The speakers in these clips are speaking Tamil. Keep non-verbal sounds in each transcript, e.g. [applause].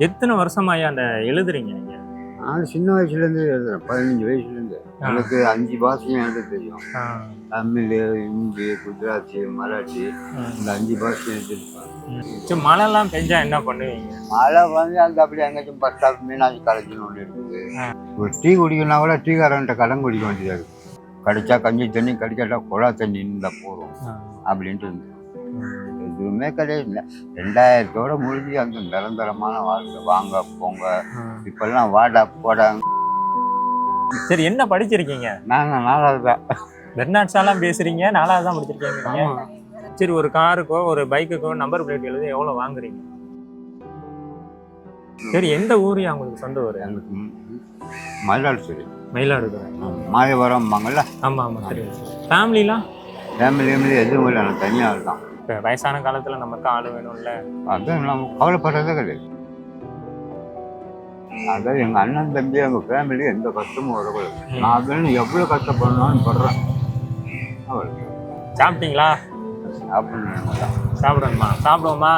எத்தனை வருஷமாயா அந்த எழுதுறீங்க நீங்க? நான் சின்ன வயசுலேருந்து எழுதுறேன். பதினஞ்சு வயசுலேருந்து. எனக்கு அஞ்சு பாஷையும் எழுத தெரியும். தமிழ் ஹிந்தி குஜராத்தி மராட்டி இந்த அஞ்சு பாஷையும் எழுதிருப்பேன் மழைலாம் பெஞ்சா என்ன பண்ணுவீங்க? மழை வந்து அந்த அப்படி எங்கேயும் பஸ் ஸ்டாப் மீனாட்சி காலேஜ்னு ஒன்று இருக்குது. ஒரு டீ குடிக்கணும்னா கூட டீ காரன்ட்ட கடன் குடிக்க வேண்டியதாக இருக்குது கிடைச்சா கஞ்சி தண்ணி கிடைக்காட்டா குழா தண்ணி இருந்தால் போதும் ஆ, அப்படின்ட்டு இருந்தது ம். எதுவுமே கிடையாது ரெண்டாயிரத்தோட முடிஞ்சு அந்த நிரந்தரமான வாழ்க்கை. வாங்க போங்க. இப்பெல்லாம் வாடா போடா. சரி என்ன படிச்சிருக்கீங்க? நாங்கள் நாலாவது தான். பெர்னாட் ஷாலாம் பேசுறீங்க நாலாவது தான் படிச்சிருக்கீங்க. சரி ஒரு காருக்கோ ஒரு பைக்குக்கோ நம்பர் பிளேட் எழுதி எவ்வளோ வாங்குறீங்க? சரி எந்த ஊரியா உங்களுக்கு சொந்த ஊர்? எனக்கு மயிலாடுதுறை. மயிலாடுதுறை. மாயவரம்பாங்கல்ல ஆமா ஆமா சரி ஃபேமிலிலாம் ஃபேமிலி ஃபேமிலி எதுவும் இல்லை. நான் தனியாக தான். இப்போ வயசான காலத்துல நமக்கு ஆள் வேணும்ல. அதான் நம்ம கவலைப்படுறதே கிடையாது. அதான் எங்கள் அண்ணன் தம்பி எங்கள் ஃபேமிலி எந்த கஷ்டமும் வரக்கூடாது. நான் அதுன்னு எவ்வளோ கஷ்டப்படணும்னு படுறேன். அவ்வளோ சாப்பிட்டீங்களா? அப்படின்னு சாப்பிடணுமா? சாப்பிடுவோமா?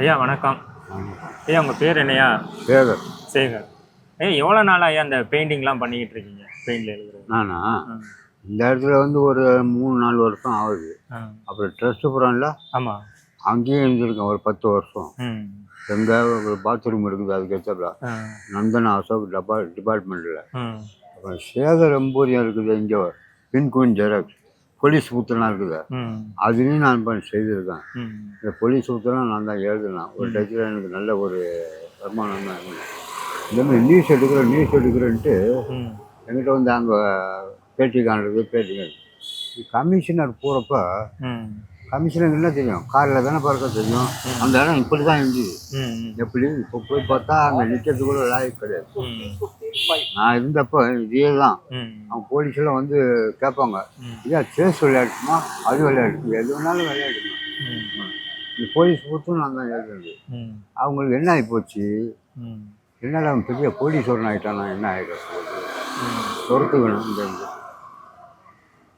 ஐயா வணக்கம். ஐயா உங்க பேர் என்னையா? சேகர். சேகர். ஐயா எவ்வளோ நாள் ஐயா அந்த பெயிண்டிங்லாம் பண்ணிக்கிட்டு இருக்கீங்க? பெயிண்டில் எழுதுறது. நானா. இந்த இடத்துல வந்து ஒரு மூணு நாலு வருஷம் ஆகுது. அப்புறம் ட்ரெஸ்ட்டு புறான்ல ஆமா. அங்கேயும் இருந்திருக்கேன் ஒரு பத்து வருஷம். எங்கே ஒரு பாத்ரூம் இருக்குது அதுக்கு ஏற்றப்பல ஆ, நந்தனா அசோக் டபா டிபார்ட்மெண்ட்டில் அப்புறம் சேகர் எம்பூரியம் இருக்குது இங்கே பின்கூன் ஜெராக்ஸ். போலீஸ் பூத்தெல்லாம் இருக்குது. அதுலேயும் நான் பண்ணி செய்திருக்கேன். இந்த போலீஸ் பூத்தெல்லாம் நான் தான் எழுதினேன். ஒரு டச்சில் எனக்கு நல்ல ஒரு வருமானம் தான் இந்த மாதிரி நியூஸ் எடுக்கிறேன் நியூஸ் எடுக்கிறேன்ட்டு என்கிட்ட வந்து அங்கே பேட்டி காணுறது பேட்டி கமிஷனர் போகிறப்ப ம். கமிஷனருக்கு என்ன தெரியும்? காரில் தானே பார்க்க தெரியும். அந்த இடம் இப்படி தான் இருந்துது. ம் எப்படி? இப்போ போய் பார்த்தா அங்கே நிற்கிறது கூட லாய்க்கு கிடையாது நான் இருந்தப்போ இதே தான். அவங்க போலீஸ்லாம் வந்து கேட்பாங்க. ஐயா சேஸ் விளையாட்டுமா அது விளையாட்டு எது வேணாலும் விளையாடுமா? இந்த போலீஸ் பொறுத்தும் நான் தான் எழுதுறது. அவங்களுக்கு என்ன ஆகிப்போச்சு என்னடா அவன் பெரிய கோடீஸ்வரன் ஆகிட்டானா என்ன ஆகிடும் ம். துரத்துக்கணும் இந்த இது.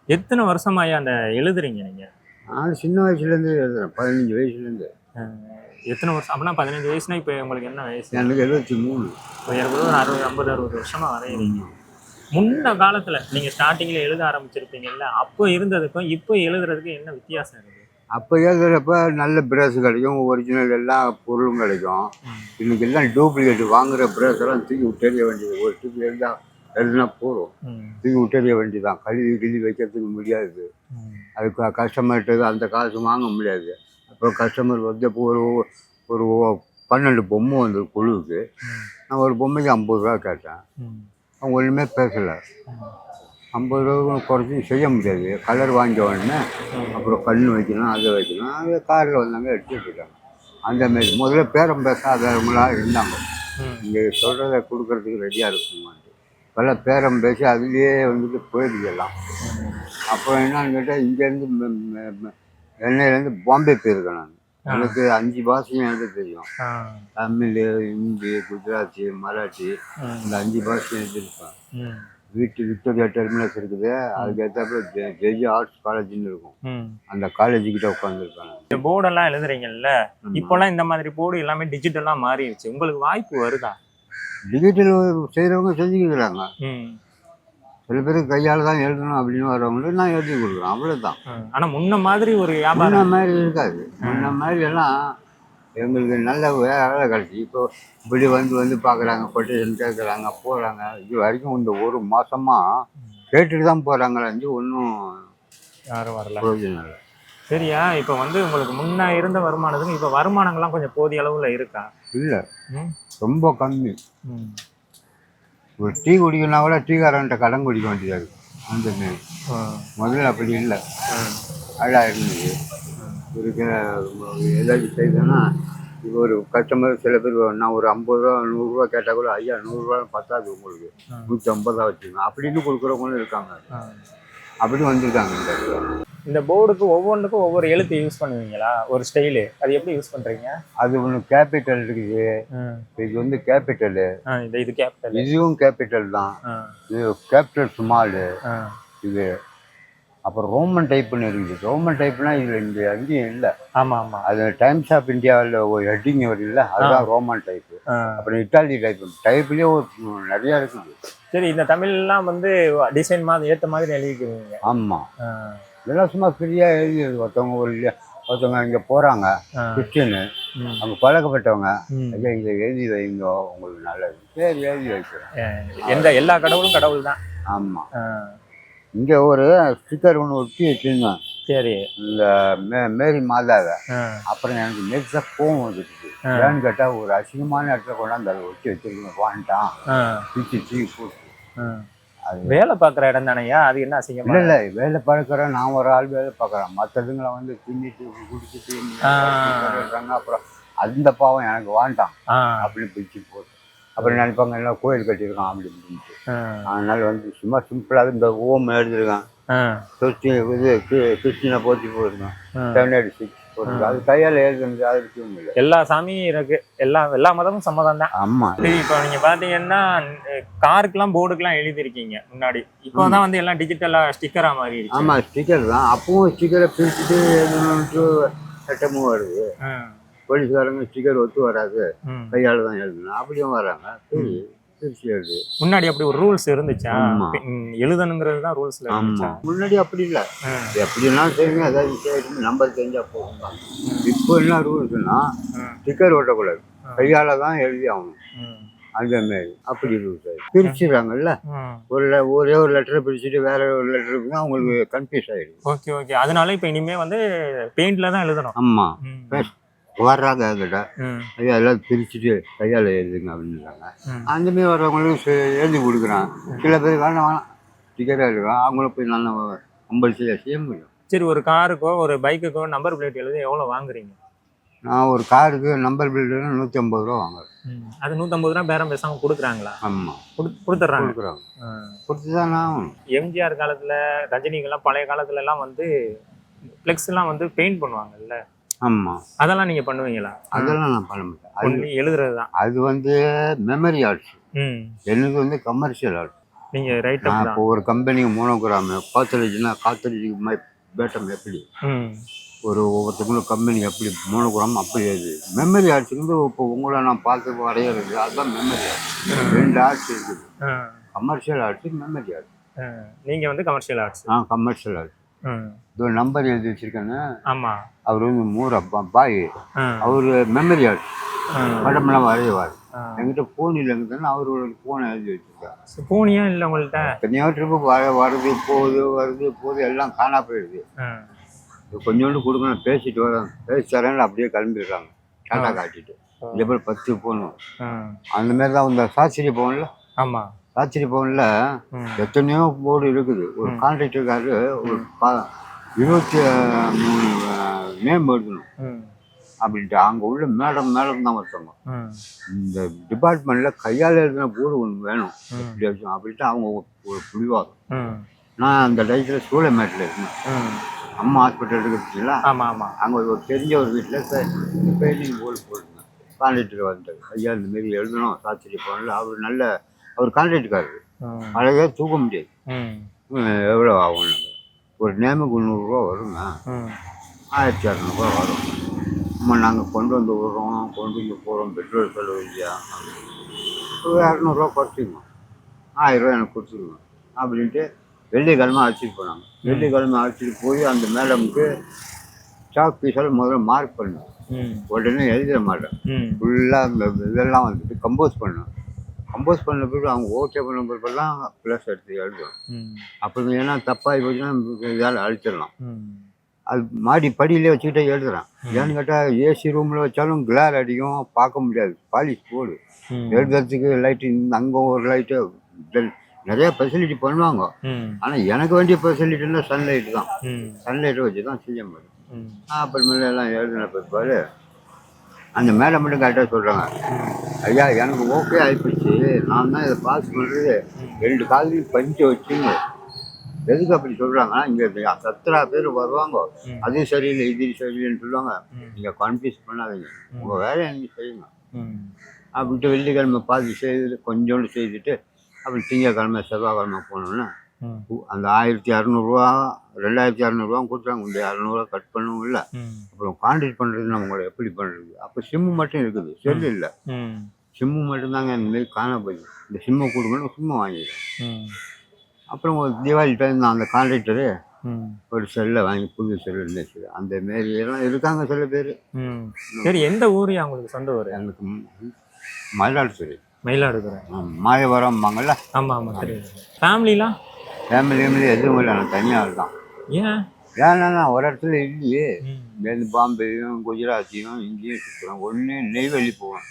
எத்தனை வருஷமாயா அந்த எழுதுறீங்க நீங்க? நான் சின்ன வயசுலேருந்து எழுதுறேன். பதினஞ்சு வயசுலேருந்து. எத்தனை வருஷம்? அப்படின்னா பதினஞ்சு வயசுனா இப்போ உங்களுக்கு என்ன வயசு? எனக்கு எழுபத்தி மூணு. இப்போ இருபது ஒரு அறுபது ஐம்பது அறுபது வருஷமா வரைகிறீங்க முன்ன காலத்துல நீங்க ஸ்டார்டிங்ல எழுத ஆரம்பிச்சிருப்பீங்கல்ல அப்போ இருந்ததுக்கும் இப்போ எழுதுறதுக்கு என்ன வித்தியாசம் இருக்கு அப்போ எழுதுறப்ப நல்ல பிரஷ் கிடைக்கும் ஒரிஜினல் எல்லா பொருளும் கிடைக்கும். இன்னைக்கு எல்லாம் டூப்ளிகேட் வாங்குற பிரஷ் எல்லாம் தூக்கி விட்டெறிய வேண்டியது. ஒரு டிப் எழுதா எழுதுனா போதும். தூக்கி விட்டெறிய வேண்டியதுதான். கழுவி கிழி வைக்கிறதுக்கு முடியாது. அதுக்கு கஸ்டமர்கிட்ட அந்த காசு வாங்க முடியாது. அப்புறம் கஸ்டமர் வந்து இப்போ ஒரு ஒரு பன்னெண்டு பொம்மை வந்து குழுவுக்கு. நான் ஒரு பொம்மைக்கு ஐம்பது ரூபா கேட்டேன். அவங்க ஒன்றுமே பேசலை. ஐம்பது ரூபா குறைச்சி செய்ய முடியாது. கலர் வாங்கிய உடனே அப்புறம் கண் வைக்கணும் அதை வைக்கணும். அது காரில் வந்தாங்க எடுத்துட்டு இருக்காங்க அந்த மாரி முதல்ல பேரம் பேசாதவங்களாக இருந்தாங்க. இங்கே சொல்கிறத கொடுக்கறதுக்கு ரெடியாக இருக்குமான்ட்டு இப்போல்லாம் பேரம் பேசி அதுலேயே வந்துட்டு போயிடுக்கலாம் அப்புறம் என்னன்னு கேட்டால் இங்கேருந்து சென்னையிலேருந்து பாம்பே போயிருக்கேன் நான். எனக்கு அஞ்சு பாஷையும் எழுத தெரியும். தமிழ் ஹிந்தி குஜராத்தி மராட்டி இந்த அஞ்சு பாஷையும் எழுதியிருப்பேன். வீட்டு விக்டோரியா டெர்மினஸ் இருக்குது. அதுக்கு ஏற்றாப்புல ஜெஜி ஆர்ட்ஸ் காலேஜ்னு இருக்கும். அந்த காலேஜுக்கிட்ட உட்காந்துருப்பேன் இந்த போர்டெல்லாம் எழுதுறீங்கல்ல? இப்போல்லாம் இந்த மாதிரி போர்டு எல்லாமே டிஜிட்டலா மாறிடுச்சு. உங்களுக்கு வாய்ப்பு வருதா? டிஜிட்டல் செய்கிறவங்க செஞ்சுக்கிறாங்க சில பேர் கையால் தான் எழுதணும் அப்படின்னு வரவங்களுக்கு நான் எழுதி கொடுக்குறேன். அவ்வளோதான் ம். ஆனா முன்ன மாதிரி ஒரு வியாபாரம் முன்ன மாதிரி இருக்காது. முன்ன மாதிரி எல்லாம் எங்களுக்கு நல்ல வேலை கிடச்சி. இப்போ இப்படி வந்து வந்து பார்க்குறாங்க கொட்டேஷன் கேட்குறாங்க போகிறாங்க இது வரைக்கும் இந்த ஒரு மாதமாக கேட்டுட்டு தான் போகிறாங்களே ஒன்றும் யாரும் வரல. பிரயோஜனம் இல்லை. சரியா? இப்போ வந்து உங்களுக்கு முன்ன இருந்த வருமானத்துக்கு இப்போ வருமானங்கள்லாம் கொஞ்சம் போதிய அளவுல இருக்கா? இல்லை. ரொம்ப கம்மி. ஒரு டீ குடிக்கணும்னா கூட டீக்காரன்ட்ட கடன் குடிக்க வேண்டியதாக இருக்குது அந்த மாரி முதல்ல அப்படி இல்லை. அழகாக இருந்தது. இருக்கிற ஏதாச்சும் செய்தேன்னா இப்போ ஒரு கஸ்டமர் சில பேர் நான் ஒரு ஐம்பது ரூபா நூறுரூவா கேட்டால் கூட ஐயா நூறுரூவா பத்தாது உங்களுக்கு. நூற்றி ஐம்பதா வச்சுக்கோங்க. அப்படின்னு கொடுக்குறவங்களும் இருக்காங்க. ம். அப்படி வந்திருக்காங்க இந்த இந்த போர்டுக்கு ஒவ்வொன்றுக்கும் ஒவ்வொரு எழுத்து யூஸ் பண்ணுவீங்களா? ஒரு ஸ்டைலு அது எப்படி யூஸ் பண்றீங்க? அது ஒன்று கேபிட்டல் இருக்குது. இது வந்து கேபிட்டலு இந்த இது கேபிட்டல் இதுவும் கேபிட்டல் தான். இது கேபிட்டல் ஸ்மாலு இது அப்புறம் ரோமன் டைப்புன்னு இருக்குது. ரோமன் டைப்னா இதில் இந்த அங்கேயும் இல்லை. ஆமா ஆமா. அது டைம்ஸ் ஆஃப் இந்தியாவில் ஒரு ஹெட்டிங் வருதுல்ல அதுதான் ரோமன் டைப்பு. அப்புறம் இட்டாலி டைப் டைப்லேயே ஒரு நிறையா இருக்குது. சரி இந்த தமிழ்லாம் வந்து டிசைன் மாதிரி ஏத்த மாதிரி எழுதிக்குவீங்க ஆமாம் இதெல்லாம் சும்மா ஃப்ரீயாக எழுதிடுது ஒருத்தவங்க ஒரு ஒருத்தவங்க இங்கே போகிறாங்க. கிறிஸ்டின்னு. அவங்க பழக்கப்பட்டவங்க. ம். ஐயா இதை எழுதி வைங்க உங்களுக்கு நல்லது. சரி எழுதி வைக்கிறேன். எந்த எல்லா கடவுளும் கடவுள் தான் ஆமாம் இங்கே ஒரு ஸ்டிக்கர் ஒன்று ஒட்டி வச்சுருந்தேன். சரி. இந்த மே மேரி மாதாவை. அப்புறம் எனக்கு நெக்ஸ்டாக கோவம் வந்துடுச்சு. ஆ. ஏன்னு கேட்டால் ஒரு அசிங்கமான இடத்துல கொண்டாந்து அதை ஒட்டி வச்சிருக்கேன் வாண்டான் பிச்சு தூக்கி போட்டு வேலை பார்க்குற இடம் தானையா? அது என்ன அசிங்கமா இல்லை இல்லை. வேலை பார்க்குறேன் நான் ஒரு ஆள் வேலை பார்க்குறேன். மற்றதுங்களை வந்து தின்னிட்டு குடிச்சிட்டு. இருக்காங்க அப்புறம் அந்த பாவம் எனக்கு வாண்டான் ஆ, அப்படின்னு பிச்சு போட்டு. அப்புறம் நினைப்பாங்க எல்லாம் கோயில் கட்டியிருக்கான்? அப்படி இப்படின்ட்டு ஆ, அதனால வந்து சும்மா சிம்பிளாக இந்த ஓம் எழுதிருக்கான் ஆ, கிறிஸ்டி இது கிறிஸ்டினை போற்றி போயிருக்கான். Seven eight six. அது கையால் எழுதுனது அது எல்லா சாமியும் இருக்கு. எல்லா எல்லா மதமும் சம்மதம் தான். சரி இப்போ நீங்க பாத்தீங்கன்னா காருக்கெல்லாம் போர்டுக்கெல்லாம் எழுதிருக்கீங்க முன்னாடி. இப்போதான் வந்து எல்லாம் டிஜிட்டலா ஸ்டிக்கரா மாறிடுச்சு. ஆமாம் ஸ்டிக்கர் தான். அப்பவும் ஸ்டிக்கரை பிரிச்சுட்டு எழுதணுன்ட்டு சட்டமும் வருது. போலீஸ்காரங்க ஸ்டிக்கர் ஒத்து வராது. கையால் தான் எழுதணும். அப்படியும் வராங்க. முன்னாடி அப்படி ஒரு ரூல்ஸ் இருந்துச்சா? ஆமா. எழுதணுங்கிறது தான் ரூல்ஸ்ல இருந்துச்சா? முன்னாடி அப்படி இல்லை. ஆ, எப்படிலாம் செய்யுங்க. ஏதாவது விஷயம் நம்பர் தெரிஞ்சால் போகும் இப்போ என்ன ரூல்ஸ்னா ஸ்டிக்கர் ஒட்டக்கூடாது கையால் தான் எழுதி ஆகணும். அந்த மாதிரி. அப்படி ரூல்ஸ் பிரிச்சுடுறாங்கல்ல. ஒரு ஒரே ஒரு லெட்டரை பிரிச்சுட்டு வேற ஒரு லெட்டருக்கு அவங்களுக்கு கன்ஃபியூஸ் ஆயிடுது ஓகே ஓகே. அதனால இப்போ இனிமே வந்து பெயிண்ட்ல தான் எழுதணும். ஆமாம் ம், வர்றாங்க என்கிட்ட ஐயா எல்லாம் பிரிச்சுட்டு கையால் எழுதுங்க அப்படின்றாங்க. ம். அந்த மாதிரி வர்றவங்களுக்கு சே- எழுதி கொடுக்குறான் சில பேர் வேணாம் வேணாம். டிக்கெட்டாக இருக்கான் அவங்கள போய் நல்லா கம்பல்சரியாக செய்ய முடியும். சரி ஒரு காருக்கோ ஒரு பைக்குக்கோ நம்பர் பிளேட் எழுதி எவ்வளவு வாங்குறீங்க? நான் ஒரு காருக்கு நம்பர் பில்டுன்னு நூற்றி ஐம்பது ரூபா வாங்குறேன். அது நூற்றம்பது ரூபா பேரம் பேசாம கொடுக்குறாங்களா? ஆமாம் கொடு- கொடுத்துட்றாங்க. கொடுக்குறாங்க. கொடுத்து தான் எம்ஜிஆர் காலத்துல ரஜினிகெல்லாம் பழைய காலத்துல எல்லாம் வந்து ஃப்ளெக்ஸ் எல்லாம் வந்து பெயிண்ட் பண்ணுவாங்கல்ல. ஆமாம் அதெல்லாம் நீங்க பண்ணுவீங்களா? அதெல்லாம் நான் பண்ண மாட்டேன். அது எழுதுறது தான் அது வந்து மெமரி ஆர்ட்ஸ் ம். எனக்கு வந்து கமர்ஷியல் ஆர்ட்ஸ் நீங்க ரைட் இப்போ ஒரு கம்பெனிக்கு மோனோகிராமு காத்தலிஜ்னா காத்தலிஜ் பேட்டம் எப்படி? ஒரு ஒவ்வொருத்தவங்களும் கம்பெனி எப்படி மோனோகிராம் அப்படி அது மெமரி ஆர்ட்ஸ் வந்து இப்போ உங்களை நான் பார்த்து வரைகிறது அதுதான் மெமரி ஆர்ட்ஸ் ரெண்டு ஆர்ட்ஸ் இருக்குது. ஆ, கமர்ஷியல் ஆர்ட்ஸ் மெமரி ஆர்ட்ஸ் ஆ. நீங்க வந்து கமர்ஷியல் ஆர்ட்ஸ் நான் கமர்ஷியல் ஆர்ட்ஸ் ஒரு நம்பர் எழுதி வச்சிருக்கேன்னு ஆமா. அவர் வந்து மூர பாய். ஆ, அவர் மெமரி ஆர்ட்ஸ் ஆ, படமெல்லாம் வரைவார். ஆ. என்கிட்ட ஃபோன் இல்லைங்கன்னா அவர் ஒரு ஃபோனை எழுதி வச்சிருக்காரு. பூனியா இல்லை உங்கள்கிட்ட எத்தனையோ ட்ரிப்பு வர வருது போகுது வருது போகுது எல்லாம் காணா போயிடுது. கொஞ்சோண்டு கொடுக்கணும் பேசிட்டு வரேன் பேசி தரேன்னு அப்படியே கிளம்பிடுறாங்க. டாட்டா காட்டிட்டு. இதே போல் பத்து போகணும். அந்த மாதிரி தான் இந்த சாஸ்திரி பவனில் ஆமா. சாஸ்திரி பவனில் எத்தனையோ போர்டு இருக்குது. ஒரு கான்ட்ராக்டர்காரு ஒரு ப இருபத்தி மூணு எழுதணும் அப்படின்ட்டு அங்கே உள்ள மேடம் மேடம் தான் ஒருத்தவங்க. இந்த டிபார்ட்மெண்ட்டில் கையால் எழுதின போர்டு ஒன்று வேணும். அப்படின்ட்டு அவங்க ஒரு- ஒரு புடிவாதம் ம். நான் அந்த டயத்தில் சூளைமேட்டில் இருந்தேன். அம்மா ஹாஸ்பிட்டல் இருக்குதுங்களா? ஆமா ஆமா. அங்கே ஒரு தெரிஞ்ச ஒரு வீட்டில் பெயிண்டிங் போர்டு போட்டுருந்தேன். கான்ட்ராக்டர் வந்துட்டார் ஐயா இந்த மாரி எழுதணும் சாத்திரி போனல அவர் நல்ல அவர் கான்ட்ராக்டுக்காரர். அழகாக தூக்க முடியாது. எவ்வளோ ஆகும் ஒரு நேமுக்கு நூறுரூவா வருங்க ஆயிரத்தி இரநூறுவா வரும். அம்மா நாங்கள் கொண்டு வந்து விடுறோம் கொண்டு வந்து போகிறோம் பெட்ரோல் செலவு இல்லையா இரநூறுவா குறைச்சிக்கணும். ஆயிரரூவா எனக்கு கொடுத்துருங்க. அப்படின்ட்டு வெள்ளிக்கிழமை அழைச்சிட்டு போனாங்க. வெள்ளிக்கிழமை அழைச்சிட்டு போய் அந்த மேடமுக்கு சாக் பீஸால் முதல்ல மார்க் பண்ணேன். உடனே எழுதிட மாட்டேன். ஃபுல்லாக அந்த இதெல்லாம் வந்துட்டு கம்போஸ் பண்ணேன். கம்போஸ் பண்ண பிறகு அவங்க ஓகே பண்ண பிறப்பெல்லாம் ப்ளஸ் எடுத்து எழுதுவேன் ம். அப்போ ஏன்னா தப்பாகி போச்சுன்னா இதால் அழிச்சிடலாம். அது மாடி படியிலே வச்சுக்கிட்டே எழுதுறேன். ஏன்னு கேட்டால் ஏசி ரூமில் வச்சாலும் கிளார் அடிக்கும் பார்க்க முடியாது. பாலிஷ் போடு. எழுதுறதுக்கு லைட்டு அங்கே ஒரு லைட்டு நிறைய ஃபெசிலிட்டி பண்ணுவாங்க. ஆனால் எனக்கு வேண்டிய ஃபெசிலிட்டின்னா சன்லைட் தான். சன்லைட்டை வச்சு தான் செய்ய முடியும். அப்புறமேல எல்லாம் எழுதின பிற்பாடு அந்த மேடம் மட்டும் கரெக்டாக சொல்கிறாங்க ஐயா எனக்கு ஓகே ஆகிப்போச்சு நான் தான் இதை பாஸ் பண்ணுறது ரெண்டு காலையும் பஞ்சு வச்சுங்க எதுக்கு அப்படி சொல்றாங்கன்னா இங்க சத்தரா பேர் வருவாங்க. ம். அது சரியில்லை இது சரியில்லைன்னு சொல்லுவாங்க. ம். நீங்க கன்ஃபியூஸ் பண்ணாதீங்க. உங்க வேலையை நீங்க செய்யுங்க. அப்படின்ட்டு வெள்ளிக்கிழமை பாதி செய்து கொஞ்சோண்டு செய்துட்டு அப்புறம் திங்கக்கிழமை செவ்வாய்க்கிழமை போனோன்னா. அந்த ஆயிரத்தி இரநூறுவா ரெண்டாயிரத்தி இரநூறுவா கொடுத்தாங்க. இந்த இரநூறுவா கட் பண்ணவும் இல்லை. அப்புறம் கான்டாக்ட் பண்ணுறது நம்மளை எப்படி பண்ணுறது அப்போ சிம்மு மட்டும் இருக்குது. செல்லு இல்லை. சிம்மு மட்டும்தாங்க இந்த மாதிரி காண போகுது. இந்த சிம்மை கொடுக்கணும் சிம்மை வாங்கிடுறேன். அப்புறம் ஒரு தீபாவளி டைம் நான் அந்த கான்ட்ராக்டரு. ஒரு செல்லை வாங்கி புது செல்லு இருந்துச்சு. அந்த மாரி எல்லாம் இருக்காங்க சில பேர். சரி எந்த ஊரியா உங்களுக்கு சொந்த ஊர்? எனக்கு மயிலாடுதுறை. மயிலாடுதுறை. மாயவரம்பாங்கல்ல ஆமா ஆமா தெரியும் ஃபேமிலிலாம் ஃபேமிலி ஃபேமிலி எதுவும் இல்லை நான் தனியாக தான் ஏன் ஏன்னா நான் ஒரு இடத்துல இல்லையே. இங்கேருந்து பாம்பேயும் குஜராத்தையும் இங்கேயும் சுற்றுறேன் ஒன்று நெய்வேலி போவேன்.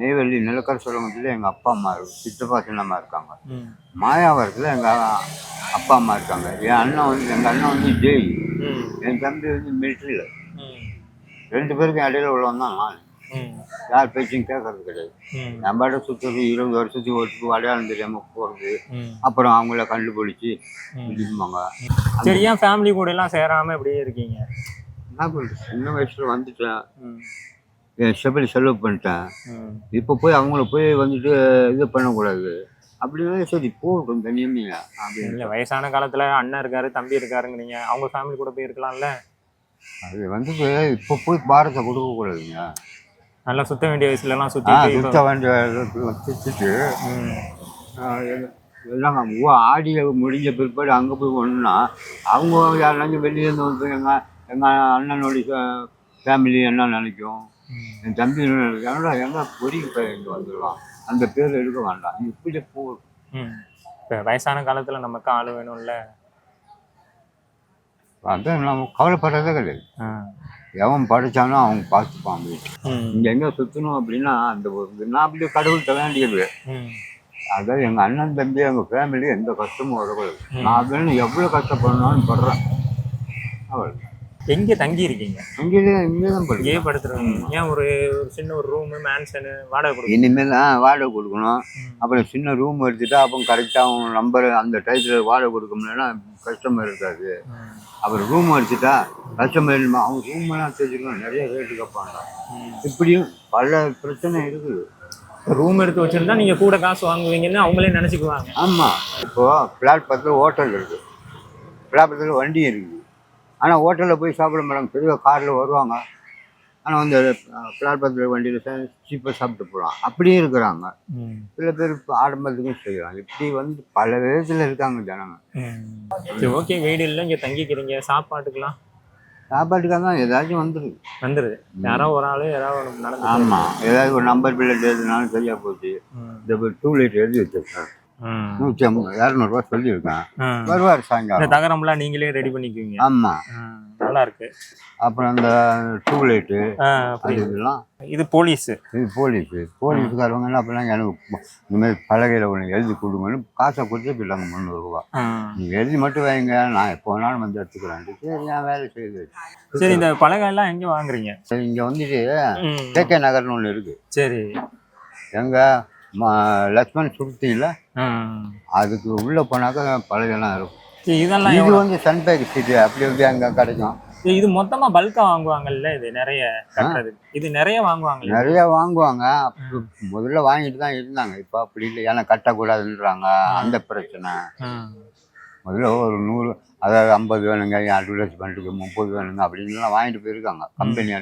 நெய்வேலி நிலக்கர சுரங்கத்தில் எங்கள் அப்பா அம்மா சித்தப்பா சின்னம்மா இருக்காங்க. மாயாவரத்தில் எங்கள் அப்பா அம்மா இருக்காங்க என் அண்ணன் வந்து எங்கள் அண்ணன் வந்து ஜெய். என் தம்பி வந்து மிலிட்ரியில். ரெண்டு பேருக்கும் இடையில உள்ளவன் தான் நான். யார் பேச்சையும் கேட்கறது கிடையாது. ம். நம்ம சுற்றுறது இருபது வருஷத்துக்கு ஒருத்துக்கு அடையாளம் தெரியாமல் போகிறது. அப்புறம் அவங்கள கண்டுபிடிச்சி. இதுமாங்க சரி ஏன் ஃபேமிலி கூட எல்லாம் சேராம இப்படியே இருக்கீங்க? என்ன பண்ணுறது சின்ன வயசில் வந்துட்டேன். என் செப்பலி செலவு பண்ணிட்டேன். இப்போ போய் அவங்கள போய் வந்துட்டு இது பண்ணக்கூடாது. அப்படின்னா சரி போகட்டும் தனியமையா அப்படின்னு. இல்ல வயசான காலத்துல அண்ணன் இருக்காரு தம்பி இருக்காருங்கிறீங்க. அவங்க ஃபேமிலி கூட போய் இருக்கலாம்ல. அது வந்து இப்போ போய் பாரத்தை கொடுக்கக்கூடாதுங்க. நல்லா சுத்த வேண்டிய வயசுல எல்லாம் ஆ சுத்தி வேண்டிய சுற்றிட்டு எல்லாம் ஓ ஆடிய முடிஞ்ச பிற்பாடு அங்கே போய் ஒன்றுனா அவங்க யாருனாச்சும் வெளியிலேருந்து வந்து எங்கள் எங்கள் அண்ணனுடைய ஃபேமிலி என்ன நினைக்கும்? என் தம்பி என்னடா எங்க பொறி இங்கே வந்துடலாம் அந்த பேர் எடுக்க வேண்டாம். இப்படி போ இப்ப வயசான காலத்துல நமக்கு ஆளு வேணும்ல. அதான் நம்ம கவலைப்படுறதே கிடையாது. எவன் படித்தானோ அவங்க பார்த்துப்பான். இங்கே எங்கே சுற்றணும் அப்படின்னா அந்த ஒரு நான் அப்படியே கடவுள்கிட்ட வேண்டியது. அதாவது எங்கள் அண்ணன் தம்பி எங்கள் ஃபேமிலி எந்த கஷ்டமும் வரக்கூடாது. நான் வேணும் எவ்வளோ கஷ்டப்படணும்னு படுறேன். அவள் எங்க தங்கி இருக்கீங்க இங்கே இங்கே தான் இங்கேயே படுத்துருவீங்க ஏன் ஒரு ஒரு சின்ன ஒரு ரூம் மேன்ஷனு வாடகை கொடுக்கும் இனிமேல் தான் வாடகை கொடுக்கணும். அப்புறம் சின்ன ரூம் எடுத்துட்டா அப்போ கரெக்டாக அவன் நம்பர் அந்த டயத்தில் வாடகை கொடுக்க முடியலன்னா கஸ்டமர் இருக்காது. அப்புறம் ரூம் எடுத்துட்டா கஸ்டமர் அவங்க ரூம்லாம் தெரிஞ்சுக்கணும். நிறைய ரேட்டு கேட்பாங்க. இப்படியும் பல பிரச்சனை இருக்குது. ரூம் எடுத்து வச்சிருந்தா நீங்க கூட காசு வாங்குவீங்கன்னு அவங்களே நினைச்சுக்குவாங்க. ஆமாம் இப்போது பிளாட்பாரத்தில் ஹோட்டல் இருக்குது பிளாட்பாரத்தில் வண்டி இருக்குது ஆனால் ஹோட்டலில் போய் சாப்பிட மாட்டாங்க. பெரிய காரில் வருவாங்க. ஆனால் வந்து பிளாட்பாரத்தில் வண்டியில் சீப்பாக சாப்பிட்டு போகலாம் அப்படியும் இருக்கிறாங்க. சில பேர் ஆடம்பரத்துக்கும் செய்கிறாங்க இப்படி வந்து பல விதத்தில் இருக்காங்க ஜனங்க. சரி ஓகே வீடு இல்லை இங்க தங்கிக்கிறீங்க. சாப்பாட்டுக்கெல்லாம்? சாப்பாட்டுக்காக தான் ஏதாச்சும் வந்துடுது வந்துருது. யாரோ ஒரு ஆளு யாராவது ஆமாம் ஏதாவது ஒரு நம்பர் பில்லை எழுதுனாலும் சரியாக போச்சு. இந்த டூ லிட்டர் எழுதி வச்சிருக்கேன். நூற்றி ஐம்பது இரநூறுவா சொல்லியிருக்கேன். வருவார் சாயங்காலம். தகரம்லாம் நீங்களே ரெடி பண்ணிக்குவீங்க. ஆமாம். நல்லா இருக்கு. அப்புறம் அந்த டூ லைட்டு ஆ, அது புரியுது. இதெல்லாம். இது போலீஸ் இது போலீஸு போலீஸுக்காரவங்க என்ன பண்ணாங்க எனக்கு இந்த மாதிரி பலகையில் ஒன்று எழுதி கொடுங்கன்னு காசை கொடுத்து போயிட்டாங்க முந்நூறுரூவா நீங்கள் எழுதி மட்டும் வைங்க நான் எப்போ வேணாலும் வந்து எடுத்துக்கிறேன்ட்டு சரி நான் வேலை செய்யுது சரி இந்த பலகை எல்லாம் எங்க வாங்குறீங்க? சரி இங்கே வந்துட்டு. கேகே நகர்னு ஒன்று இருக்குது சரி. எங்கே? லக்ஷ்மண் சுருத்தியில். அதுக்கு உள்ளே போனாக்கா பலகைலாம் இருக்கும். இதெல்லாம் இது? வந்து சன்பேக் ஸ்ட்ரீட்டு அப்படி இப்படி அங்கே கிடைக்கும். இது மொத்தமா பல்கா வாங்குவாங்கல்ல இது? நிறைய கட்டுறது. இது நிறைய வாங்குவாங்கல்ல நிறைய வாங்குவாங்க. முதல்ல வாங்கிட்டு தான் இருந்தாங்க. இப்போ அப்படி இல்லை. ஏன்னா கட்டக்கூடாதுன்றாங்க. அந்த பிரச்சனை. முதல்ல ஒரு நூறு அதாவது ஐம்பது வேணுங்க அட்வர்டைஸ்மெண்ட்டுக்கு முப்பது வேணுங்க அப்படின்லாம் வாங்கிட்டு போயிருக்காங்க. கம்பெனி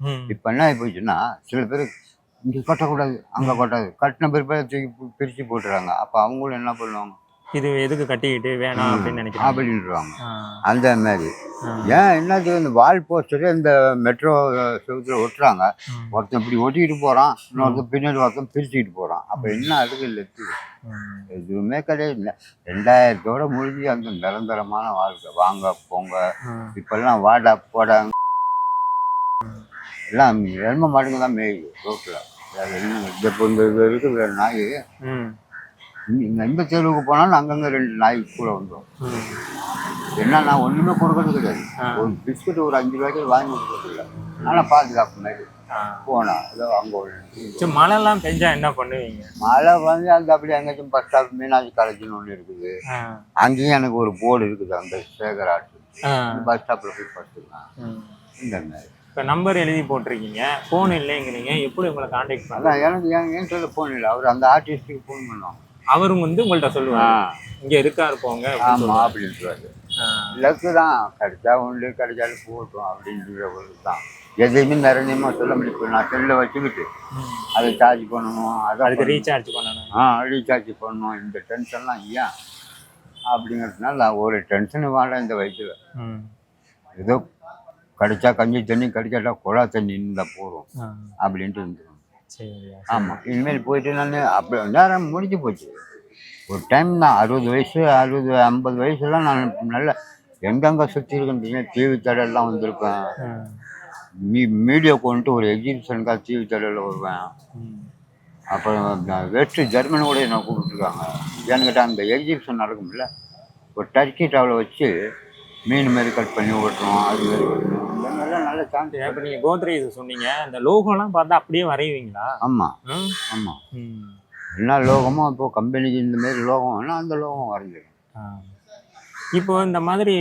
ம். இப்போ என்ன போச்சுன்னா சில பேர் இங்கே கட்டக்கூடாது. அங்கே கட்டாது. கட்டின பிற்பாடு தூக்கி பிரித்து போட்டுறாங்க. அப்போ அவங்களும் என்ன பண்ணுவாங்க? இது எதுக்கு கட்டிக்கிட்டு வேணாம் அப்படின்னு நினைக்கிறேன் அப்படின்றாங்க. அந்த மாதிரி. ஏன் என்னது? இந்த வால் போஸ்டரு இந்த மெட்ரோ செவத்தில் ஒட்டுறாங்க. ஒருத்தன் இப்படி ஒட்டிக்கிட்டு போகிறான் இன்னொருத்தன் பின்னாடி ஒருத்தன் பிரிச்சுக்கிட்டு போகிறான் அப்போ என்ன அதுக்கு ம். எதுவுமே கிடையாது. ரெண்டாயிரத்தோட முடிஞ்சு அந்த நிரந்தரமான வாழ்க்கை. வாங்க போங்க. இப்பெல்லாம் வாடா போடா. எல்லாம் எரும மாடுங்க தான் மேயுது ரோட்டில் இது இருக்கிற நாய் இந்த தெருவுக்கு போனாலும் அங்கங்கே ரெண்டு நாய் கூட வந்துடும். என்ன நான் ஒன்றுமே கொடுக்கறது கிடையாது. ஒரு பிஸ்கட் ஒரு அஞ்சு ரூபாய்க்கு வாங்கி கொடுக்கறது இல்லை ஆனால் பாதுகாப்பு மாதிரி ஆ. போனா ஏதோ அங்கே சரி மழைலாம் பெஞ்சா என்ன பண்ணுவீங்க மழை வந்து அந்த அப்படி எங்கேயும் பஸ் ஸ்டாப் மீனாட்சி காலேஜ்னு ஒன்று இருக்குது. அங்கேயும் எனக்கு ஒரு போர்டு இருக்குது அந்த சேகராட்டு ஆ. பஸ் ஸ்டாப்பில் போய் படுத்துக்கலாம் ம். இந்த மாதிரி இப்ப நம்பர் எழுதி போட்டிருக்கீங்க போன் இல்லைங்கிறீங்க எப்படி உங்களை காண்டாக்ட் பண்ணலாம் எனக்கு என் என்கிட்ட ஃபோன் இல்லை. அவர் அந்த ஆர்டிஸ்ட்டுக்கு ஃபோன் பண்ணோம் அவரும் வந்து உங்கள்ட்ட ஆ. சொல்லுவாங்க இங்க இருக்காரு போங்க அப்படின்னு ஆமாம் சொல்லுவாரு. அப்படின்றாரு. ஆ. லக்கு தான். கிடைச்சா உண்டு கிடைச்சாலும் போட்டோம் அப்படின்ற ஒரு தான் எதையுமே நிரந்தரமாக சொல்ல முடியும் இப்ப நான் செல்லை வச்சுக்கிட்டு. அதை சார்ஜ் பண்ணணும் அதை அதுக்கு ரீசார்ஜ் பண்ணணும். ஆ ரீசார்ஜ் பண்ணணும். இந்த டென்ஷன்லாம் ஏன்? அப்படிங்கிறதுனால நான் ஒரு டென்ஷன் வாழ இந்த வயசில். ஏதோ கிடைச்சா கஞ்சி தண்ணி கிடைக்காட்டா குழா தண்ணி இருந்தால் போதும். அப்படின்ட்டு இருந்துடும் ஆமாம் இனிமேல் போயிட்டு நான் அப்படி நேரம் முடிஞ்சு போச்சு. ஒரு டைம் தான். அறுபது வயசு அறுபது ஐம்பது வயசுலாம் நான் நல்ல எங்கெங்கே சுற்றி இருக்கேன் டிவி தடெல்லாம் வந்திருப்பேன். மீ மீடியா கொண்டு ஒரு எக்ஸிபிஷனுக்காக டிவி தடலில் வருவேன். அப்புறம் நான் வெஸ்ட் ஜெர்மனி கூட என்னை கூப்பிட்டுருக்காங்க. ஏன்னு கேட்டால் அந்த எக்ஸிபிஷன் நடக்கும்ல. ஒரு டர்க்கி டவலை வச்சு மீன் மாரி கட் பண்ணி ஓட்டுறோம். அது மாரி ஓட்டுறோம். நல்ல சான்ஸ் இப்ப நீங்க கோத்ரேஜ் சொன்னீங்க அந்த லோகோலாம் பார்த்தா அப்படியே வரைவீங்களா ஆமாம். ஆமாம். என்ன லோகமோ இப்போ கம்பெனிக்கு இந்த மாதிரி லோகம் வேணால் அந்த லோகம் வரைஞ்சிடும். இப்போ இந்த மாதிரி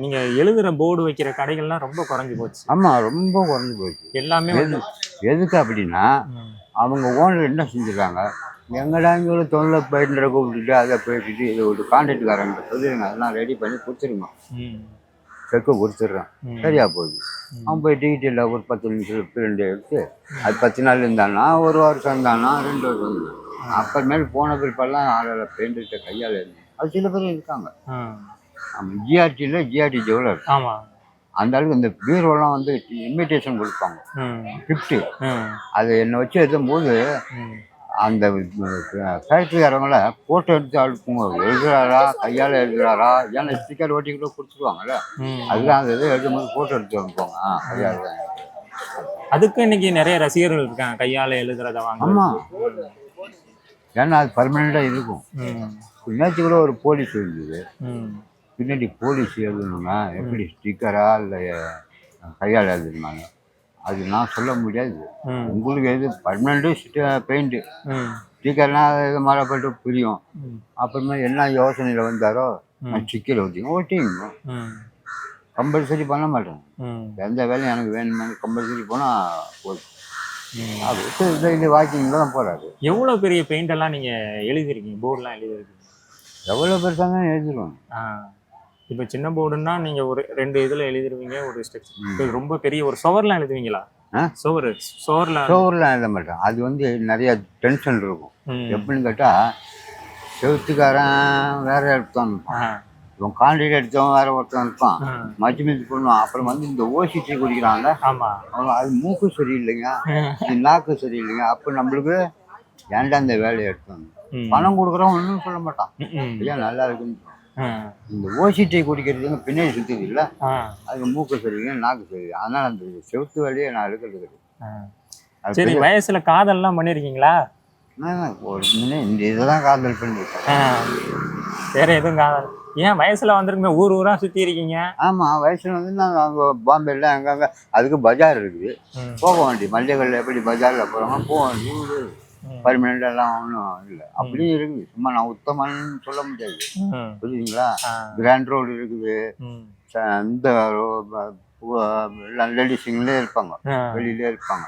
நீங்க எழுதுற போர்டு வைக்கிற கடைகள்லாம் ரொம்ப குறைஞ்சு போச்சு ஆமாம் ரொம்ப குறைஞ்சி போச்சு எல்லாமே எது வந்து எதுக்கு அப்படின்னா. அவங்க ஓனர் என்ன செஞ்சுருக்காங்க எங்கடா இங்கே ஒரு தொழில போயிட்டு கூப்பிட்டுட்டு அதை போயிட்டு இது ஒரு கான்ட்ராக்டுக்காரங்க சொல்லிடுங்க அதெல்லாம் ரெடி பண்ணி கொடுத்துருங்க ம். செக்கு கொடுத்துட்றேன் ம். சரியா போகுது. அவன் போய் டிகிட்டில் ஒரு பத்து நிமிஷம் பிரிண்ட் எடுத்து அது பத்து நாள் இருந்தானா ஒரு வருஷம் இருந்தானா ரெண்டு வருஷம் இருந்தான். அப்புறமேல் போன பிற்பாடெல்லாம் ஆளில் பெயிண்ட்டு கையால் இருந்தேன் அது சில பேர் இருக்காங்க. ஜிஆர்டியில் ஜிஆர்டி ஜுவலர் ஆமா. அந்த அளவுக்கு இந்த பீரோலாம் வந்து இன்விடேஷன் கொடுப்பாங்க. கிஃப்ட்டு ம். அதை என்னை வச்சு எழுதும்போது ம். அந்த ஃபேக்ட்ரிக்காரங்கள ஃபோட்டோ எடுத்து அனுப்புங்க எழுதுறாரா கையால் எழுதுறாரா ஏன்னா ஸ்டிக்கர் ஒட்டி கூட கொடுத்துருவாங்கல்ல. அதுதான் அந்த இது எழுதும்போது ஃபோட்டோ எடுத்து அனுப்புவாங்க ஆ கையால் தான். அதுக்கு இன்னைக்கு நிறைய ரசிகர்கள் இருக்காங்க கையால எழுதுறத வாங்க ஆமாம் ஏன்னா அது பர்மனெண்ட்டாக இருக்கும். நேற்று கூட ஒரு போலீஸ் இருந்தது. பின்னாடி போலீஸ் எழுதணுங்க எப்படி ஸ்டிக்கரா இல்லை கையால் எழுதுனாங்க அது நான் சொல்ல முடியாது. உங்களுக்கு எது பர்மனெண்ட்டு பெயிண்ட்டு. ஸ்டிக்கர்னா இது மழைப்பட்டு புரியும். அப்புறமா என்ன யோசனையில் வந்தாரோ நான் ஸ்டிக்கர் ஓட்டிங்க ஓட்டிங்க. கம்பல்சரி பண்ண மாட்டேன். எந்த வேலையும் எனக்கு வேணுமே கம்பல்சரி போனால் போதும். அது டெய்லி வாக்கிங்கில் தான் போகிறாரு எவ்வளவு பெரிய பெயிண்ட் எல்லாம் நீங்க எழுதிருக்கீங்க போர்டுலாம் எழுதிருக்கீங்க எவ்வளோ பெருசாக தான் எழுதிடுவோம் ஆ. இப்போ சின்ன போர்டுன்னா நீங்க ஒரு ரெண்டு இதுல எழுதிருவீங்க ஒரு ஸ்ட்ரக்சர் ரொம்ப பெரிய ஒரு சுவர்லாம் எழுதுவீங்களா? சுவர் சுவர்ல ஸ்டோரில் எழுத மாட்டேன் அது வந்து நிறைய டென்ஷன் இருக்கும். எப்படின்னு கேட்டால் செவுத்துக்காரன் வேற எடுத்தான். இவன் கான்ட்ராக்ட் எடுத்தவன் வேற ஒருத்தன் இருப்பான். மச்சி மிச்சி பண்ணுவான் அப்புறம் வந்து இந்த ஓசி டீ குடிக்கிறான்ல. ஆமா. அவன் அது மூக்கு சரியில்லைங்க. நாக்கு சரியில்லைங்க. அப்போ நம்மளுக்கு ஏன்டா இந்த வேலையை எடுத்தோம். பணம் கொடுக்குறவன் ஒன்றும் சொல்ல மாட்டான். ஐயா நல்லா இருக்குன்னு. இந்த ஓசி டீ குடிக்கிறதுங்க பின்னாடி சுற்றுது இல்லை. அதுக்கு மூக்கு சரியில்லை நாக்கு சரி அதனால் அந்த செவுத்து வேலையை நான் எடுக்கிறது கிடையாது. சரி வயசுல காதல்லாம் ஒரு முன்னே இந்த இதெல்லாம் காதல் பண்ணிருக்கேன் ஆ. வேற எதுவும் காதல் ஏன் வயசுல வந்திருக்கீங்க ஊர் ஊரா சுத்தி இருக்கீங்க? ஆமாம் வயசுல வந்து நாங்கள் அங்கே பாம்பேல அங்கங்கே அதுக்கு பஜார் இருக்குது. போக வேண்டி மல்லிகைகளில் எப்படி பஜாரில் போகிறாங்க போக வேண்டி ம். பர்மனெண்ட் எல்லாம் ஒன்றும் இல்லை. அப்படியும் இருக்குது. சும்மா நான் உத்தமன்னு சொல்ல முடியாது. புரியுதுங்களா. கிராண்ட் ரோடு இருக்குது. இந்த பு- எல்லாம் லேடிஸுங்களே இருப்பாங்க. வெளியிலே இருப்பாங்க.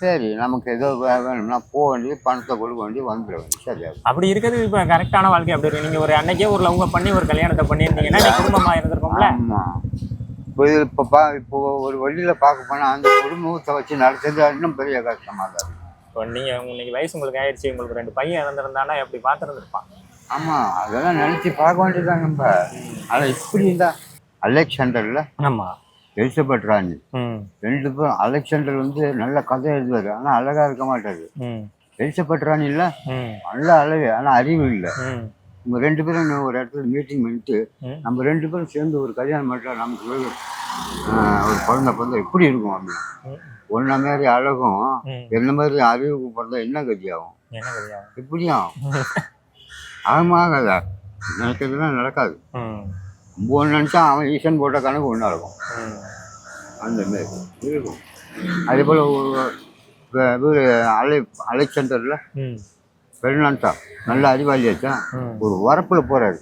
சரி நமக்கு ஏதோ வேணும்னா போக வேண்டியது பணத்தை கொடுக்க வேண்டியது வந்துட வேண்டியது. சரியா அப்படி இருக்கிறது இப்ப கரெக்டான வாழ்க்கை அப்படி இருக்கு. நீங்க ஒரு அன்னைக்கே ஒரு லவ் பண்ணி ஒரு கல்யாணத்தை பண்ணியிருந்தீங்கன்னா நீ குடும்பமா இருந்திருக்கும்ல? ஆமாம் இப்போ இப்போ பா இப்போ ஒரு வழியில் பார்க்க போனால் அந்த குடும்பத்தை வச்சு நடத்துறது இன்னும் பெரிய கஷ்டமாக தான். இப்போ நீங்க இன்னைக்கு வயசு உங்களுக்கு ஆயிடுச்சு உங்களுக்கு ரெண்டு பையன் இறந்திருந்தானா எப்படி பார்த்துருந்துருப்பான் ஆமாம் அதெல்லாம் நினச்சி பார்க்க வேண்டியதுதான் நம்ம ஆனால் இப்படி இருந்தா அலெக்சாண்டரில் ஆமா. எலிசபெத் ராணி. ரெண்டு பேரும் அலெக்சாண்டர் வந்து நல்ல கதை எழுதுவார் ஆனால் அழகாக இருக்க மாட்டார். எலிசபெத் ராணி இல்லை நல்ல அழகு ஆனால் அறிவு இல்லை. ம். இவங்க ரெண்டு பேரும் ஒரு இடத்துல மீட்டிங் பண்ணிட்டு. நம்ம ரெண்டு பேரும் சேர்ந்து ஒரு கல்யாணம் பண்ணிட்டா நமக்கு ஒரு குழந்தை பிறந்தா எப்படி இருக்கும் அப்படின்னு. ம். ஒன்றை மாதிரி அழகும். என்ன மாதிரி அறிவுக்கு பிறந்தா என்ன கதி ஆகும் என்ன கிடையாது எப்படியும் ஆகமாகாதா [laughs] நினைக்கிறதுலாம் நடக்காது. ஒன்று நினச்சா அவன் ஈசன் போட்ட கணக்கு ஒன்றா இருக்கும். அந்த மாதிரி இருக்கும். அதே போல் இவர் அலை அலெக்சாண்டரில் ம். பெருநாட்டா நல்ல அறிவாளியாச்சா ம். ஒரு வரப்பில் போகிறாரு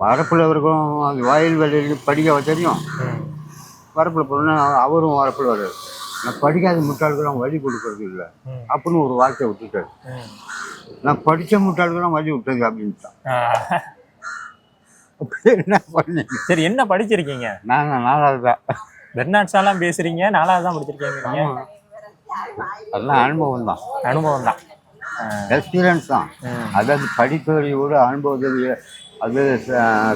வரப்பில் இருக்கும் அது வயல் வெளியில் படிக்க தெரியும். வரப்பில் போகணுன்னா அவரும் வரப்பில் வர்றாரு. நான் படிக்காத முட்டாளுக்கெல்லாம் வழி கொடுக்கறது இல்லை. அப்படின்னு ஒரு வார்த்தையை விட்டுட்டாரு. நான் படித்த முட்டாளுக்கெல்லாம் வழி விட்டது அப்படின்ட்டான். என்ன பண்ணீங்க? சரி என்ன படிச்சிருக்கீங்க? நாங்கள் நாலாவது தான். பெர்னாட்ஸாலாம் பேசுறீங்க நாலாவது தான் படிச்சிருக்கீங்க அதெல்லாம் அனுபவம் தான். அனுபவம் தான். எக்ஸ்பீரியன்ஸ் தான். அதாவது படிப்பவரையோட அனுபவத்தை அது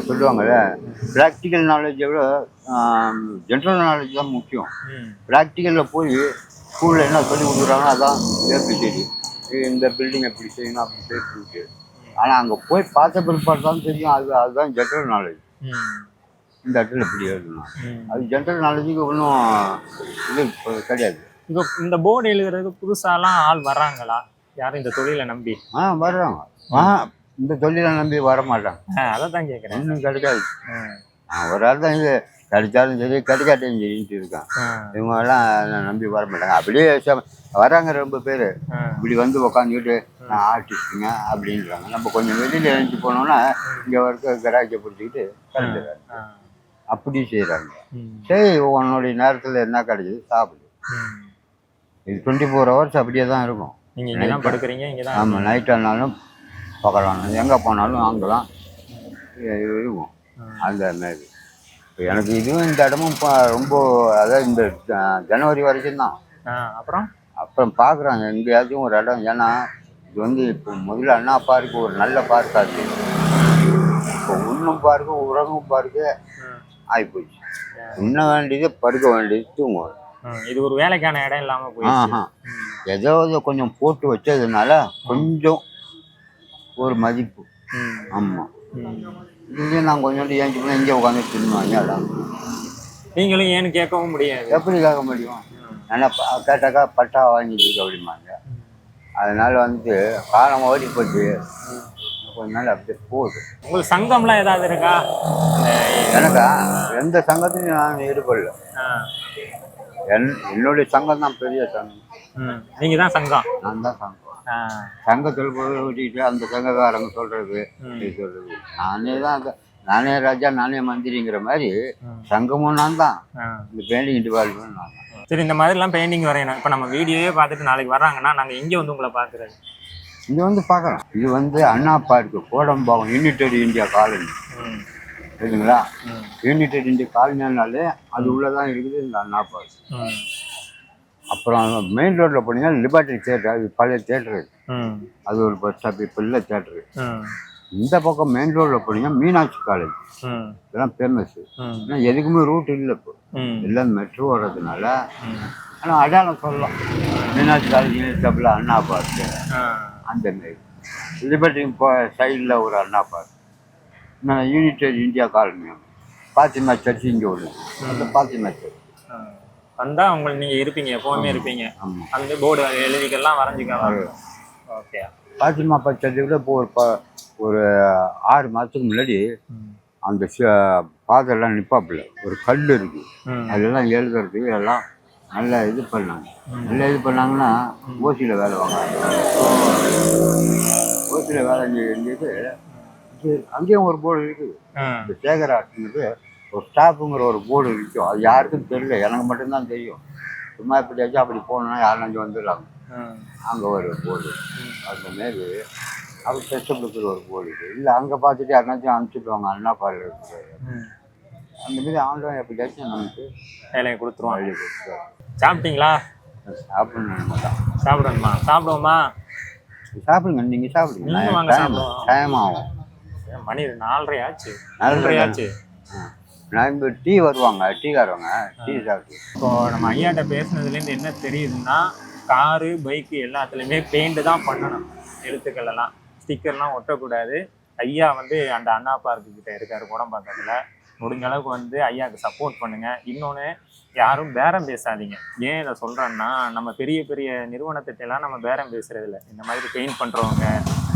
சொல்லுவாங்கல்ல ப்ராக்டிக்கல் நாலேஜை விட ஜென்ரல் நாலேஜ் தான் முக்கியம். ப்ராக்டிக்கலில் போய் ஸ்கூலில் என்ன சொல்லி கொடுக்குறாங்களோ அதான் ஏபிசிடி இந்த பில்டிங் எப்படி செய்யணும் அப்படி செய்யிருக்கு ஆனால் அங்கே போய் பார்த்த பிற்பாடு தான் தெரியும் அது அதுதான் ஜென்ரல் நாலேஜ் இந்த இடத்துல இப்படி எழுதணும். அது ஜென்ரல் நாலேஜுக்கு ஒன்றும் இது கிடையாது. இப்போ இந்த போர்டு எழுதுறதுக்கு புதுசாலாம் ஆள் வர்றாங்களா? யாரும் இந்த தொழிலை நம்பி? ஆ வர்றாங்க. ஆ இந்த தொழிலை நம்பி வர மாட்டாங்க அதை தான் கேட்குறேன் ஒன்றும் கிடைக்காது ஒரு ஆள் தான் இது கிடைச்சாலும் சரி கிடைக்காட்டையும் சரின்ட்டு இருக்கான். இவங்கெல்லாம் நம்பி வர மாட்டாங்க அப்படியே வராங்க ரொம்ப பேர். இப்படி வந்து உக்காந்துக்கிட்டு நான் ஆர்டிஸ்ட்டுங்க அப்படின்றாங்க. நம்ம கொஞ்சம் வெளியில் எழுந்து போனோம்னா இங்கே இருக்க கராஜை பிடிச்சிக்கிட்டு கிடந்துறாங்க அப்படி செய்கிறாங்க சரி உன்னுடைய நேரத்தில் என்ன கிடைக்குது? சாப்பிடு. இது டுவெண்ட்டி ஃபோர் ஹவர்ஸ் அப்படியே தான் இருக்கும். நீங்க இங்க தான் படுக்கிறீங்க இங்க தான் ஆமாம் நைட் ஆனாலும் பகலானாலும் எங்கே போனாலும் அங்கே தான் இருக்கும் அந்த மாதிரி. இப்ப எனக்கு இதுவும் இந்த இடமும் இப்போ ரொம்ப அதாவது இந்த ஜனவரி வரைக்கும் தான் அப்புறம்? அப்புறம் பார்க்குறாங்க எங்கேயாச்சும் ஒரு இடம். ஏன்னா இது வந்து இப்போ முதல்ல அண்ணா பார்க்கு ஒரு நல்ல பார்க்காக இப்போ உண்ணும் பார்க்கு உறங்கும் பார்க்கு ஆகிப்போச்சு உண்ண வேண்டியது படுக்க வேண்டியது தூங்குவோம் இது ஒரு வேலைக்கான இடம் இல்லாம போயிடுச்சு. ஆஹா. ஏதாவது கொஞ்சம் போட்டு வச்சதுனால கொஞ்சம் ஒரு மதிப்பு. ஆமாம். இங்கே நான் கொஞ்சோண்டு ஏஞ்சி போனால் இங்கே உட்காந்து தின்னுவாங்க அதான். நீங்களும் ஏன்னு கேட்கவும் முடியாது. எப்படி கேட்க முடியும்? நல்லா கேட்டாக்கா பட்டா வாங்கிட்டு அப்படிம்பாங்க அதனால வந்து காலம் ஓடி போச்சு. கொஞ்ச நாள் அப்படியே போகுது. உங்களுக்கு சங்கம்லாம் ஏதாவது இருக்கா? எனக்கா? எந்த சங்கத்திலையும் நான் ஈடுபடல என் என்னுடைய சங்கம் தான் பெரிய சங்கம். ம். நீங்க தான் சங்கம்? நான் தான் சங்கம். சங்கத்தில் போய் ஓட்டிட்டு அந்த சங்கக்காரங்க சொல்றது. இது சொல்றது. நானே தான் நானே ராஜா நானே மந்திரிங்கிற மாதிரி. சங்கமும் நான் தான். இந்த பெயிண்டிங் டிபார்ட்மெண்ட் நான் தான். சரி இந்த மாதிரிலாம் பெயிண்டிங் வரையணும். இப்போ நம்ம வீடியோவே பார்த்துட்டு நாளைக்கு வர்றாங்கன்னா நாங்க எங்க வந்து உங்களை பாக்குறது இங்க வந்து பார்க்கலாம். இது வந்து Anna park Kodambakkam united India colony சரிங்களா? யூனிடெட் இந்தியா காலனினாலே அது உள்ளதான் இருக்குது இந்த அண்ணா பார்க் அப்புறம் மெயின் ரோட்டில் போனீங்கன்னா லிபர்ட்டி தேட்டர் அது பழைய தேட்டரு அது. ஒரு பஸ் ஸ்டாப் இப்போ இல்லை தேட்டரு இந்த பக்கம் மெயின் ரோட்டில் போனீங்கன்னா மீனாட்சி காலேஜ் இதெல்லாம் ஃபேமஸ் ஆனால் எதுக்குமே ரூட் இல்லை இப்போ. எல்லாம் மெட்ரோ வர்றதுனால. ஆனால் அடையாளம் சொல்லலாம். Meenakshi college double Anna park அந்த மாரி லிபர்ட்டி இப்போ சைடில் ஒரு Anna park united India colony Fatima church இங்கே ஒன்று அந்த பாத்திமா சர்ச் ஆ. வந்தா உங்களுக்கு நீங்க இருப்பீங்க எப்பவுமே இருப்பீங்க. அந்த போர்டு எழுதிக்கலாம் வரைஞ்சிக்கலாம் ஓகே பாத்திமா பச்சை கூட இப்போ ஒரு ப ஒரு ஆறு மாதத்துக்கு முன்னாடி அந்த பாதெல்லாம் நிப்பாப்புல. ஒரு கல் இருக்கு. அதெல்லாம் எழுதுறதுக்கு எல்லாம் நல்லா இது பண்ணாங்க. நல்லா இது பண்ணாங்கன்னா ஓசியில் வேலை வாங்குறாங்க ஓசியில் வேலை செஞ்சுட்டு இது அங்கேயும் ஒரு போர்டு இருக்குது இந்த சேகர் ஆர்ட்ஸுங்கிறது ஒரு ஸ்டாஃபுங்கிற ஒரு போர்டு இருக்கும் அது யாருக்கும் தெரியல. எனக்கு மட்டும்தான் தெரியும். சும்மா எப்படியாச்சும் அப்படி போகணுன்னா யாருனாச்சும் வந்துடுறாங்க. ம், அங்கே ஒரு போர்டு. அந்த மாரி அவர் டெஸ்ட் கொடுக்குற ஒரு போர்டு இருக்குது இல்லை அங்கே பார்த்துட்டு யாருனாச்சும் அனுப்பிச்சிடுவாங்க அண்ணா ம். அந்த மாரி ஆண்டவன் எப்படியாச்சும் நமக்கு வேலையை கொடுத்துருவாங்க. வழி கொடுத்துருவாரு சாப்பிட்டீங்களா? சாப்பிடணும் சாப்பிடணுமா? சாப்பிடுவோமா? சாப்பிடுங்க. நீங்கள் சாப்பிடுங்க. டைம் ஆகும். மணி நாலரை ஆச்சு. நாலரை ஆச்சு. ஆ. நான் இப்போ டீ வருவாங்க டீக்காரவங்க டீ சாப்பிட்டு இப்போ நம்ம ஐயாட்ட பேசுனதுலேருந்து என்ன தெரியுதுன்னா காரு பைக்கு எல்லாத்துலேயுமே பெயிண்ட் தான் பண்ணணும். எழுத்துக்கள் எல்லாம் ஸ்டிக்கர்லாம் ஒட்டக்கூடாது. ஐயா வந்து அந்த அண்ணா பார்க்கு கிட்ட இருக்காரு குடம்பாக்கத்தில் முடிஞ்ச அளவுக்கு வந்து ஐயாவுக்கு சப்போர்ட் பண்ணுங்க. இன்னொன்று யாரும் பேரம் பேசாதீங்க. ஏன் இதை சொல்கிறேன்னா நம்ம பெரிய பெரிய நிறுவனத்திட்ட எல்லாம் நம்ம பேரம் பேசுறது இல்ல இந்த மாதிரி பெயிண்ட் பண்ணுறவங்க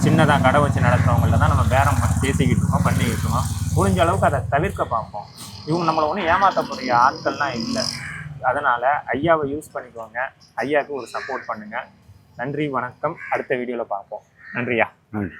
சின்னதாக கடை வச்சு நடத்துறவங்கள்ட்ட தான் நம்ம பேரம் பேசிக்கிட்டு இருக்கோம் பண்ணிக்கிட்டு இருக்கோம். முடிஞ்ச அளவுக்கு அதை தவிர்க்க பார்ப்போம். இவங்க நம்மளை ஒன்றும் ஏமாற்றக்கூடிய ஆட்கள்லாம் இல்லை. அதனால் ஐயாவை யூஸ் பண்ணிக்கோங்க. ஐயாவுக்கு ஒரு சப்போர்ட் பண்ணுங்கள் நன்றி வணக்கம். அடுத்த வீடியோவில் பார்ப்போம். நன்றியா? நன்றி.